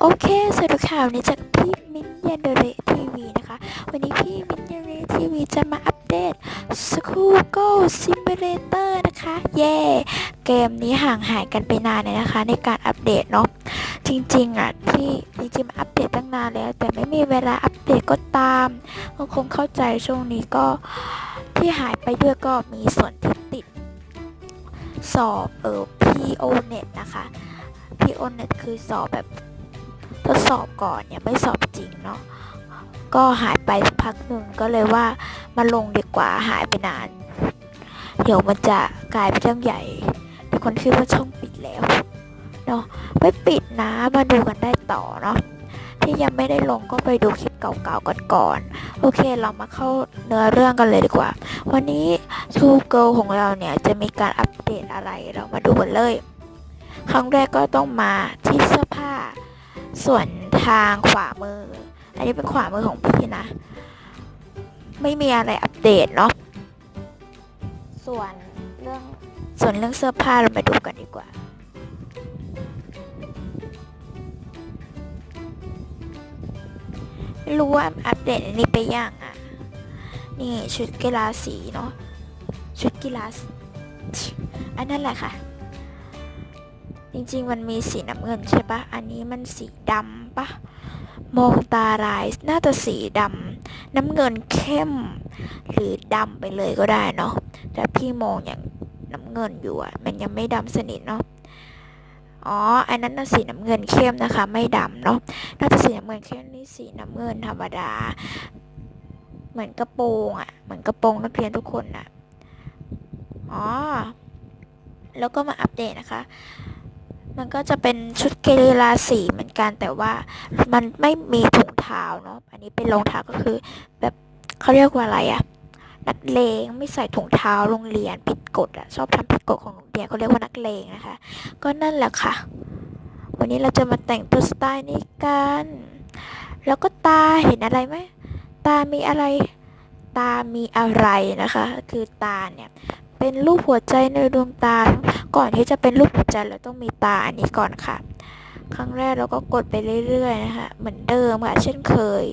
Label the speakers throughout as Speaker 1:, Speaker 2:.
Speaker 1: โอเคสวัสดีค่ะวันนี้จากพี่มิ้นท์ยันเดเรทีวีนะคะ วันนี้พี่มิ้นท์ยันเดเรทีวีจะมาอัปเดต School Go Simulator นะคะ เย่เกมนี้ห่างหายกันไปนานเลยนะคะ ในการอัปเดตเนาะจริงๆอะที่จริงๆอัปเดตตั้งนานแล้ว แต่ไม่มีเวลาอัปเดตก็ตามก็คงเข้าใจช่วงนี้ก็ที่หายไปด้วยก็มีส่วนที่ติด สอบเออ PO Net นะคะ PO Net คือสอบแบบ อบก่อนเนี่ยไม่สอบจริงเนาะก็หายไปสักพักหนึ่งก็เลยว่ามาลงดีกว่าหายไปนาน เดี๋ยวมันจะกลายเป็นเรื่องใหญ่ทุกคนคิดว่าช่องปิดแล้วเนาะไม่ปิดนะมาดูกันได้ต่อเนาะที่ยังไม่ได้ลงก็ไปดูคลิปเก่าๆกันก่อนโอเคเรามาเข้าเนื้อเรื่องกันเลยดีกว่า วันนี้ทูเกิลของเราเนี่ยจะมีการอัปเดตอะไรเรามาดูกันเลย ครั้งแรกก็ต้องมาที่เสื้อผ้า ส่วน ทางขวามือ อันนี้เป็นขวามือของพี่นะ ไม่มีอะไรอัปเดตเนาะ ส่วนเรื่องส่วนเรื่องเสื้อผ้าเรามาดูกันดีกว่าไม่รู้ว่าอัปเดตอันนี้ไปยังอะ นี่ชุดกีฬาสีเนาะ ชุดกีฬาสอันนั้นแหละค่ะ จริงๆมันมีสีน้ำเงินใช่ปะ อันนี้มันสีดำ ปะมองตาลายน่าจะสีดำน้ำเงินเข้ม หรือดำไปเลยก็ได้เนาะแต่พี่มองอย่างน้ำเงินอยู่อะมันยังไม่ดำสนิทเนาะอ๋อ อันนั้นน่ะสีน้ำเงินเข้มนะคะ ไม่ดำเนาะ น่าจะสีน้ำเงินเข้มนี่สีน้ำเงินธรรมดา เหมือนกระโปรงอะ่ะ เหมือนกระโปรงนักเรียนทุกคนน่ะ อ๋อ แล้วก็มาอัปเดตนะคะ มันก็จะเป็นชุดเกลีลาสีเหมือนกันแต่ว่ามันไม่มีถุงเท้าเนาะอันนี้เป็นรองเท้าก็คือ แบบเขาเรียกว่าอะไรอะนักเลงไม่ใส่ถุงเท้าโรงเรียนผิดกฎอะชอบทำผิดกฎของโรงเรียนเขาเรียกว่านักเลงนะคะ ก็นั่นแหละค่ะ วันนี้เราจะมาแต่งตัวสไตล์นี้กัน แล้วก็ตาเห็นอะไรไหมตามีอะไร ตามีอะไรนะคะ คือตาเนี่ยเป็นรูปหัวใจในดวงตา ก่อนที่จะเป็นรูปหัวใจเราต้องมีตาอันนี้ก่อนค่ะ ครั้งแรกเราก็กดไปเรื่อยๆนะคะเหมือนเดิมค่ะเช่นเคย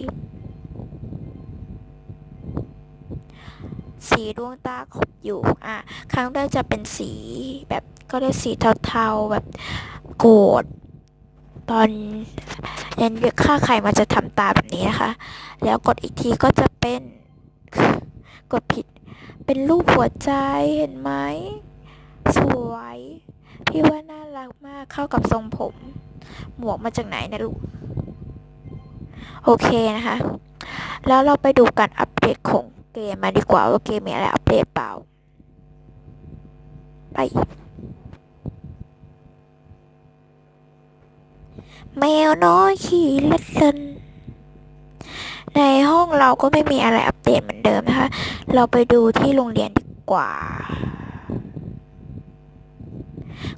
Speaker 1: สีดวงตาขบอยู่อะครั้งแรกจะเป็นสีแบบก็เรียกสีเทาๆแบบโกรธตอนยันเรียกค่าไข่มันจะทำตาแบบนี้นะคะ แล้วกดอีกทีก็จะเป็นกดผิดเป็นรูปหัวใจเห็นไหม สวย พี่ว่าน่ารักมากเข้ากับทรงผม หมวกมาจากไหนนะลูก โอเคนะคะ แล้วเราไปดูการอัปเดตของเกมมาดีกว่าว่าเกมมีอะไรอัปเดตเปล่า ไป แมวน้อยขี่เล่นเล่นในห้องเราก็ไม่มีอะไรอัปเดตเหมือนเดิมนะคะ เราไปดูที่โรงเรียนดีกว่า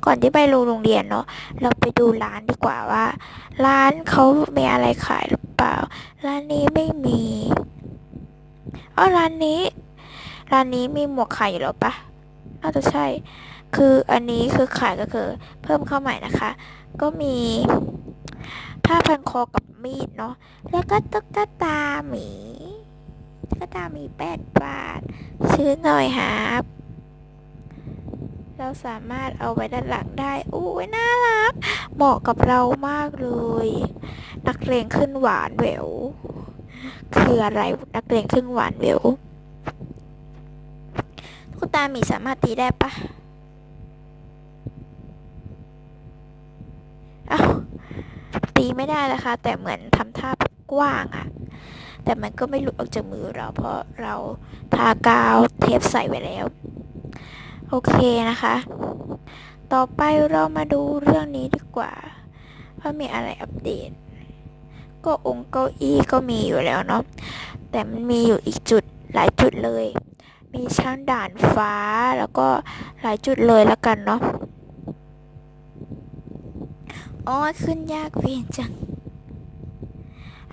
Speaker 1: ก่อนที่ไปโรงเรียนเนาะเราไปดูร้านดีกว่าว่า ร้านเขามีอะไรขายหรือเปล่า ร้านนี้ไม่มีอ๋อร้านนี้ ร้านนี้มีหมวกขายอยู่แล้วปะน่าจะใช่ คืออันนี้คือขายก็คือ เพิ่มเข้าใหม่นะคะ ก็มีผ้าพันคอกับมีดเนาะแล้วก็ตุ๊กตาหมีตุ๊กตาหมีแปดบาท ซื้อหน่อยครับ เราสามารถเอาไว้ด้านหลังได้อู้ยน่ารัก เหมาะกับเรามากเลย นักเลงขึ้นหวานแหววคืออะไรนักเลงขึ้นหวานแหววตุ๊กตาหมีสามารถตีได้ปะอ้าวตีไม่ได้นะคะ แต่เหมือนทำท่ากว้างอะแต่มันก็ไม่หลุดออกจากมือเราเพราะเราทากาวเทปใส่ไว้แล้ว โอเคนะคะ ต่อไปเรามาดูเรื่องนี้ดีกว่าว่ามีอะไรอัปเดต ก็องค์เก้าอี้ก็มีอยู่แล้วเนาะ แต่มันมีอยู่อีกจุดหลายจุดเลย มีช่างด่านฟ้าแล้วก็หลายจุดเลยแล้วกันเนาะอ๋อขึ้นยากเวียนจัง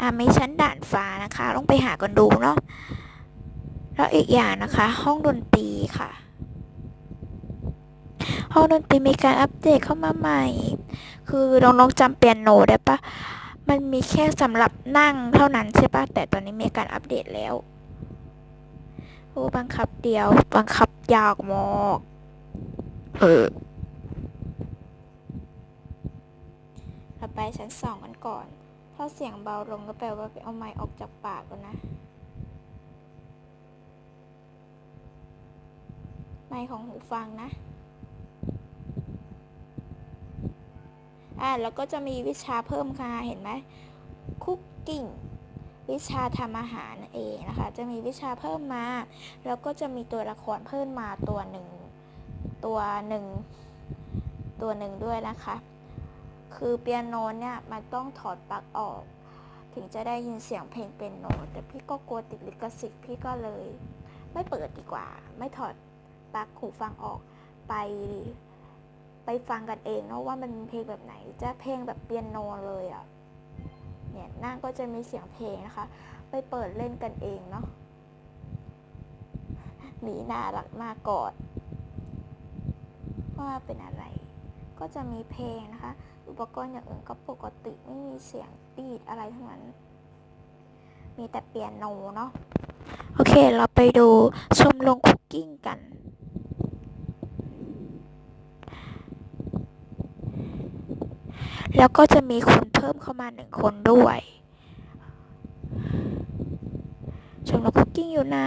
Speaker 1: อ่ามีชั้นด่านฟ้านะคะ ต้องไปหากันดูเนาะ แล้วอีกอย่างนะคะ ห้องดนตรีค่ะ ห้องดนตรีมีการอัปเดตเข้ามาใหม่ คือน้องๆจำเปียโนได้ปะมันมีแค่สำหรับนั่งเท่านั้นใช่ปะแต่ตอนนี้มีการอัปเดตแล้วโอ้บังคับเดียว บังคับยากมากเออเราไปชั้นสองกันก่อน ถ้าเสียงเบาลงก็แปลว่าไปเอาไมค์ออกจากปากแล้วนะ ไมค์ของหูฟังนะ อ่าแล้วก็จะมีวิชาเพิ่มค่ะเห็นไหมคุกกิ้งวิชาทำอาหารนั่นเองนะคะ จะมีวิชาเพิ่มมา แล้วก็จะมีตัวละครเพิ่มมาตัวหนึ่งตัวหนึ่งตัวหนึ่งด้วยนะคะ คือเปียโนเนี่ยมันต้องถอดปลั๊กออก ถึงจะได้ยินเสียงเพลงเปียโนแต่พี่ก็กลัวติดลิขสิทธิ์พี่ก็เลย ไม่เปิดดีกว่า ไม่ถอดปลั๊กหูฟังออกไป ไปฟังกันเองเนาะว่ามันเพลงแบบไหนจะเพลงแบบเปียโนเลยอะ่ะเนี่ยหน้าก็จะมีเสียงเพลงนะคะ ไปเปิดเล่นกันเองเนาะหมีน่ารักมากกอดว่าเป็นอะไร ก็จะมีเพลงนะคะ อุปกรณ์อย่างอื่นก็ปกติไม่มีเสียงดีดอะไรทั้งนั้น มีแต่เปียโนเนาะโอเค เราไปดูชมรมคุกกิ้งกัน แล้วก็จะมีคนเพิ่มเข้ามาหนึ่งคนด้วยชมรมคุกกิ้งอยู่ไหน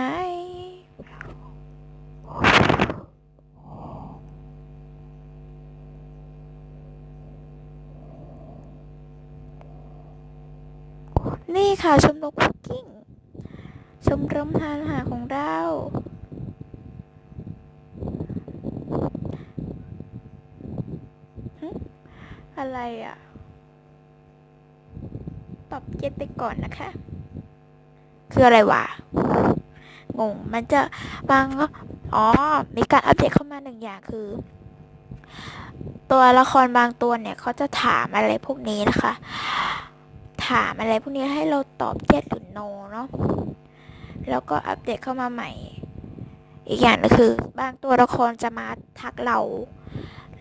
Speaker 1: นี่ค่ะชมรมคุกกิ้งชมรมทานอาหารของเรา หึ อะไรอะตอบเย็นไปก่อนนะคะ คืออะไรวะ งง มันจะบางก็อ๋อ มีการอัปเดตเข้ามาหนึ่งอย่างคือ ตัวละครบางตัวเนี่ยเขาจะถามอะไรพวกนี้นะคะ ถามอะไรพวกนี้ให้เราตอบ yes หรือ no เนาะ แล้วก็อัปเดตเข้ามาใหม่ อีกอย่างก็คือ บางตัวละครจะมาทักเรา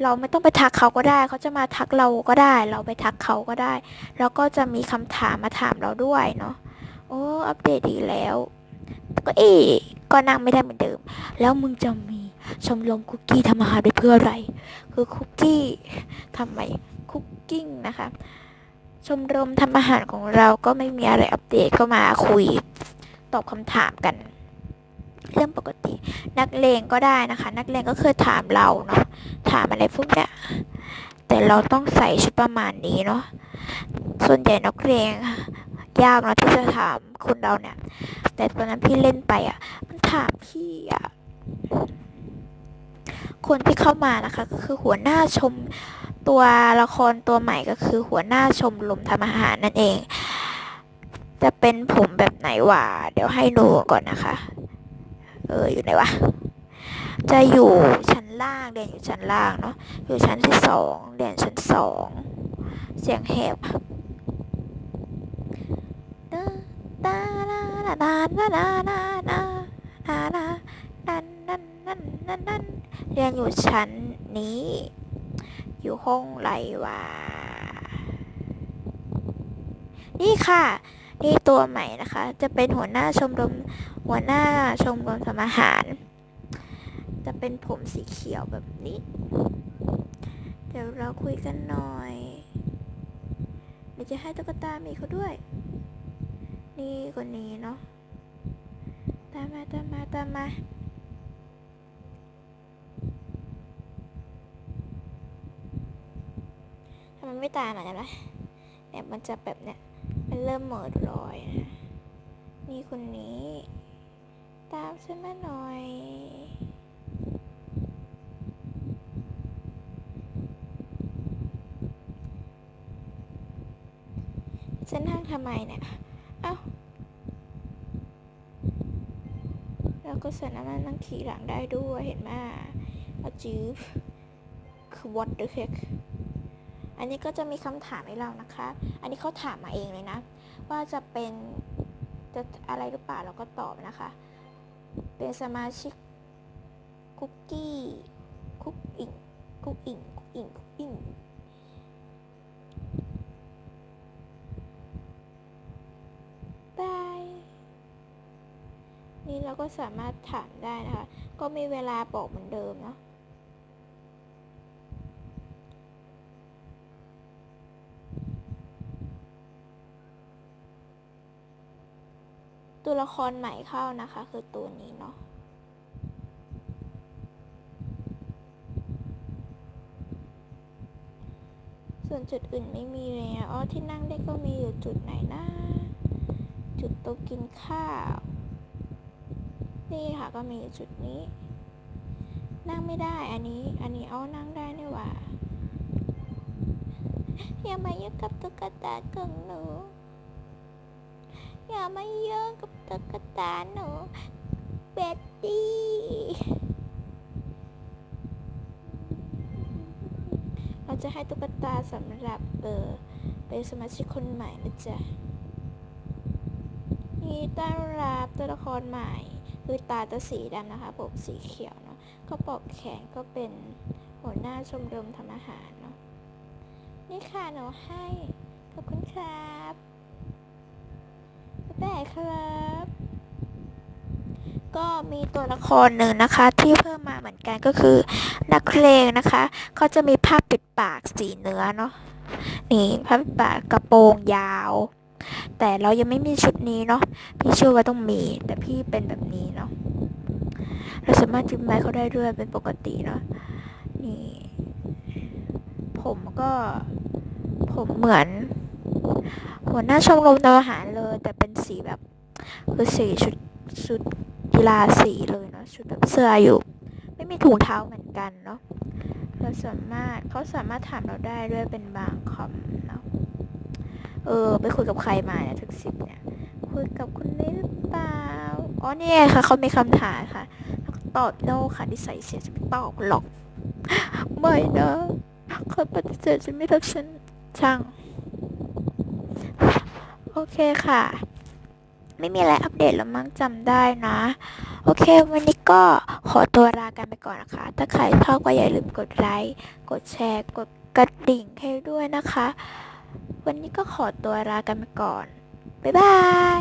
Speaker 1: เราไม่ต้องไปทักเขาก็ได้ เขาจะมาทักเราก็ได้ เราไปทักเขาก็ได้ แล้วก็จะมีคำถามมาถามเราด้วยเนาะโอ้อัปเดตดีแล้วก็เอ๊ก็นั่งไม่ได้เหมือนเดิม แล้วมึงจะมีชมรมคุกกี้ทำอาหารไปเพื่ออะไร คือคุกกี้ทำไมคุกกิ้งนะคะ ชมรมทำอาหารของเราก็ไม่มีอะไรอัปเดตก็มาคุยตอบคำถามกัน เรื่องปกติ นักเลงก็ได้นะคะ นักเลงก็เคยถามเราเนาะ ถามอะไรพวกนี้แต่เราต้องใส่ชุดประมาณนี้เนาะส่วนใหญ่นักเลงยากเนาะที่จะถามคุณเราเนี่ย แต่ตอนนั้นพี่เล่นไปอะ มันถามพี่อะคนที่เข้ามานะคะ ก็คือหัวหน้าชมตัวละครตัวใหม่ก็คือหัวหน้าชมรมทำอาหารนั่นเอง จะเป็นผมแบบไหนวะเดี๋ยวให้ดูก่อนนะคะ เอออยู่ไหนวะ จะอยู่ชั้นล่างเด่นอยู่ชั้นล่างเนาะอยู่ชั้นที่สองเด่นชั้นสองเสียงแหบตาตาลาลาตาลาลาลาลาลาลาดันดัาดันดัดันเรียนอยู่ชั้นนี้ อยู่ห้องไรวะนี่ค่ะนี่ตัวใหม่นะคะ จะเป็นหัวหน้าชมรมหัวหน้าชมรมสมอาหาร จะเป็นผมสีเขียวแบบนี้ เดี๋ยวเราคุยกันหน่อยเดี๋ยวจะให้ตุ๊กตามีเขาด้วย นี่คนนี้เนาะตามมาตามมาตามมาทำไมไม่ตามอะนะเนี่ยมันจะแบบเนี่ยมันเริ่มเหมิดลอยนะนี่คนนี้ ตามฉันมาหน่อย ฉันนั่งทำไมเนี่ยเอ้าแล้วก็สามารถนั่งขี่หลังได้ด้วยเห็นไหมเอาจืบคือ what the heck อันนี้ก็จะมีคำถามให้เรานะคะ อันนี้เขาถามมาเองเลยนะ ว่าจะเป็นจะอะไรหรือเปล่าเราก็ตอบนะคะ เป็นสมาชิกคุกกี้คุกอิงคุกอิงคุกอิงคุกอิง นี่เราก็สามารถถามได้นะคะ ก็มีเวลาบอกเหมือนเดิมเนาะตัวละครใหม่เข้านะคะ คือตัวนี้เนาะส่วนจุดอื่นไม่มีเลยอะอ๋อที่นั่งได้ก็มีอยู่จุดไหนนะ จุดโต๊ะกินข้าว นี่ค่ะก็มีจุดนี้ นั่งไม่ได้อันนี้อันนี้เอานั่งได้นี่หว่าอย่ามาเยุ่งกับตุ๊กตาของหนู อย่ามาเยุ่งกับตุ๊กตาหนูเบ็ดดี้เราจะให้ตุ๊กตาสำหรับเออเป็นสมาชิกคนใหม่นะจ๊ะ นี่ต้อนรับตัวละครใหม่ คือตาจะสีดำนะคะ ผมสีเขียวเนาะก็ปอกแขนก็เป็นหัวหน้าชมรมทำอาหารเนาะนี่ค่ะหนูให้ขอบคุณครับบ๊ายบายครับ ก็มีตัวละครหนึ่งนะคะ ที่เพิ่มมาเหมือนกันก็คือ นักเพลงนะคะเขาจะมีผ้าปิดปากสีเนื้อเนาะนี่ผ้าปิดปากกระโปรงยาว แต่เรายังไม่มีชุดนี้เนาะพี่เชื่อว่าต้องมี แต่พี่เป็นแบบนี้เนาะเราสามารถจิ้มไม้เขาได้ด้วยเป็นปกติเนาะนี่ ผมก็ ผมเหมือน หัวหน้าชมรมทหารเลย แต่เป็นสีแบบ คือสีชุดชุดกีฬาสีเลยเนาะชุดแบบเสื้ออยู่ ไม่มีถุงเท้าเหมือนกันเนาะเราสามารถเขาสามารถถามเราได้ด้วยเป็นบางคำเนาะ เออ ไปคุยกับใครมาเนี่ยถึงสิบเนี่ย คุยกับคนนี้หรือเปล่า อ๋อเนี่ยค่ะเขามีคำถามค่ะแล้วก็ตอบโนค่ะที่ใส่เสียจะไม่ตอบหรอก ไม่นะเขาปฏิเสธจะไม่รักฉันช่าง โอเคค่ะ ไม่มีอะไรอัปเดตแล้วมั้งจำได้นะ โอเค วันนี้ก็ขอตัวลากันไปก่อนนะคะ ถ้าใครชอบก็อย่าลืมกดไลค์ กดแชร์ กดกระดิ่งให้ด้วยนะคะ วันนี้ก็ขอตัวลากันไปก่อน บ๊ายบาย